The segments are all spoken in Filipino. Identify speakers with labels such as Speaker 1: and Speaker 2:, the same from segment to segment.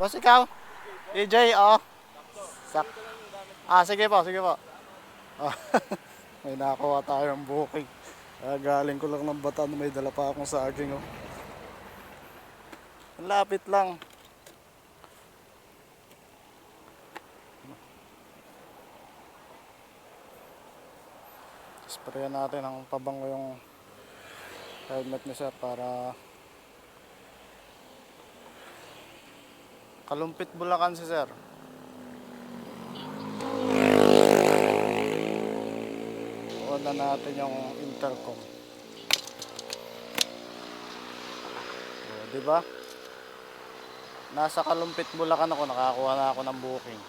Speaker 1: Boss, ikaw? EJ, oo. Sak. Ah, sige po, sige po. Ah, may nakakuha tayong booking. Ah, galing ko lang ng Bataan, may dala pa akong saging. Oh. Lapit lang. Sprayan natin ang pabango yung helmet ni sir para Kalumpit Bulacan si sir. Una natin yung intercom. O, di ba? Nasa Kalumpit Bulacan ako, nakakuha na ako ng booking.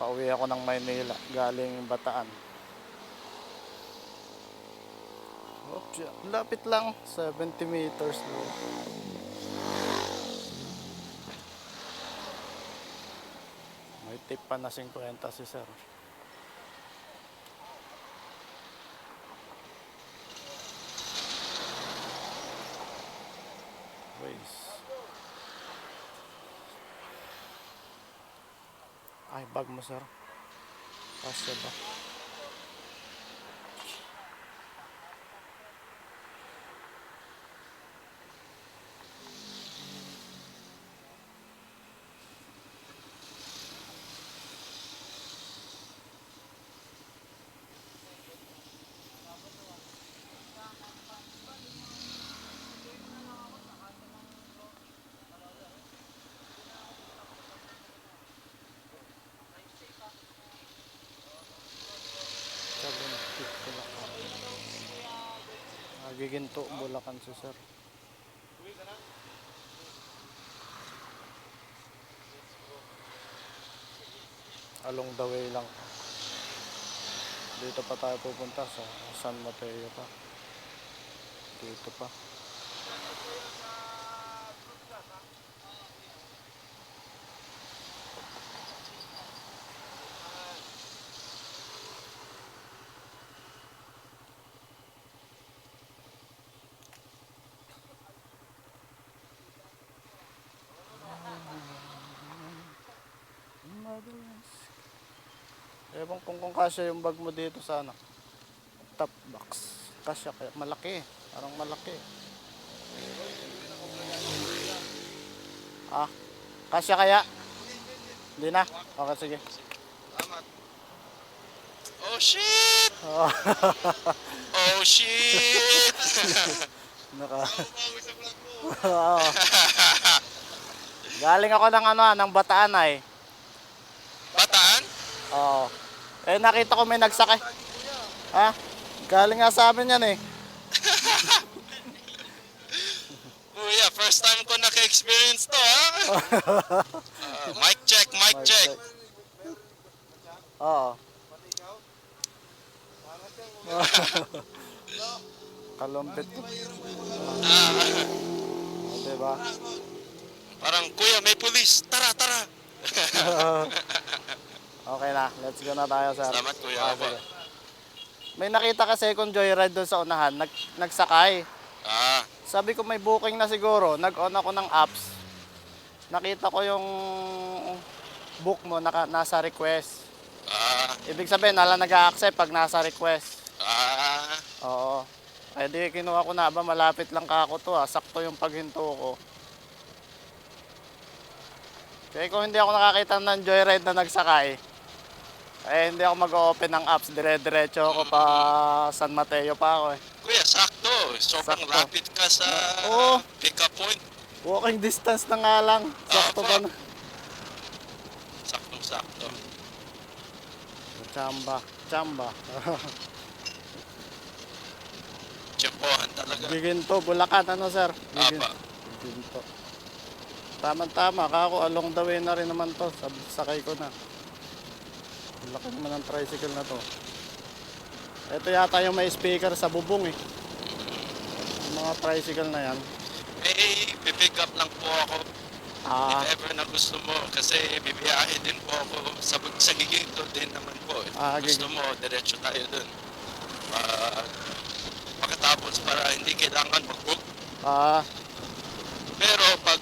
Speaker 1: Pauwi ako ng Maynila, galing Bataan. Oops, lapit lang, 70 meters. May tip pa na 50 si sir. Ways. Ay, bag mo sir. Kasya ba? Nagiginto Bulacan si sir. Along the way lang. Dito pa tayo pupunta sa San Mateo pa. Dito pa. Madalas. Ewan kung kung kasya yung bag mo dito sa ano. Top box. Kasya kaya malaki. Parang malaki. Ah, kasya kaya? Hindi na? Okay, sige.
Speaker 2: Oh shit!
Speaker 1: Oh,
Speaker 2: Oh shit!
Speaker 1: naka. Galing ako ng ano, ah, ng Bataan ay.
Speaker 2: Bataan?
Speaker 1: Oo. Eh nakita ko may nagsakay. Ha? Galing nga sa amin yan eh.
Speaker 2: Kuya, first time ko naka-experience to, ha? Uh, mic check, mic check.
Speaker 1: Oo. Kalumpit.
Speaker 2: Ah,
Speaker 1: diba?
Speaker 2: parang, kuya, may pulis. Tara, tara.
Speaker 1: Okay na. Let's go na tayo, sir.
Speaker 2: Salamat, kuya.
Speaker 1: Ah, sige. May nakita kasi kung joyride doon sa unahan. Nag, nagsakay.
Speaker 2: Ah,
Speaker 1: Sabi ko may booking na siguro. Nag-on ako ng apps. Nakita ko yung book mo naka, nasa request.
Speaker 2: ah,
Speaker 1: Ibig sabihin, nala nag-accept pag nasa request.
Speaker 2: ah.
Speaker 1: Oo. Eh di kinuha ko na ba malapit lang ka ako to ah. Sakto yung paghinto ko. Kaya kung hindi ako nakakita ng joyride na nagsakay, eh hindi ako mag-open ng apps. Dire-diretso ako pa San Mateo pa ako eh.
Speaker 2: Kuya, sakto. Sobrang
Speaker 1: Sakto.
Speaker 2: lapit ka sa
Speaker 1: Oo.
Speaker 2: pick-up point.
Speaker 1: Walking distance na nga lang. Sakto pa na.
Speaker 2: Saktong sakto.
Speaker 1: Chamba. Chamba.
Speaker 2: Tiyempohan talaga.
Speaker 1: Giginto, Bulacan ano sir? Gigin-
Speaker 2: Apa.
Speaker 1: Giginto. Tama-tama, kako along the way na rin naman to. Sab- Sakay ko na. Ang Laki naman ng tricycle na to. Ito yata yung may speaker sa bubong eh. Yung mga tricycle na yan.
Speaker 2: Eh, pipick up lang po ako.
Speaker 1: Ah,
Speaker 2: If ever na gusto mo, kasi bibiyahe din po ako sa, sa Giginto din naman po. If
Speaker 1: Ah,
Speaker 2: gusto
Speaker 1: Giging-
Speaker 2: mo, diretso tayo dun. Uh, pagkatapos para hindi kailangan mag-book.
Speaker 1: ah,
Speaker 2: Pero pag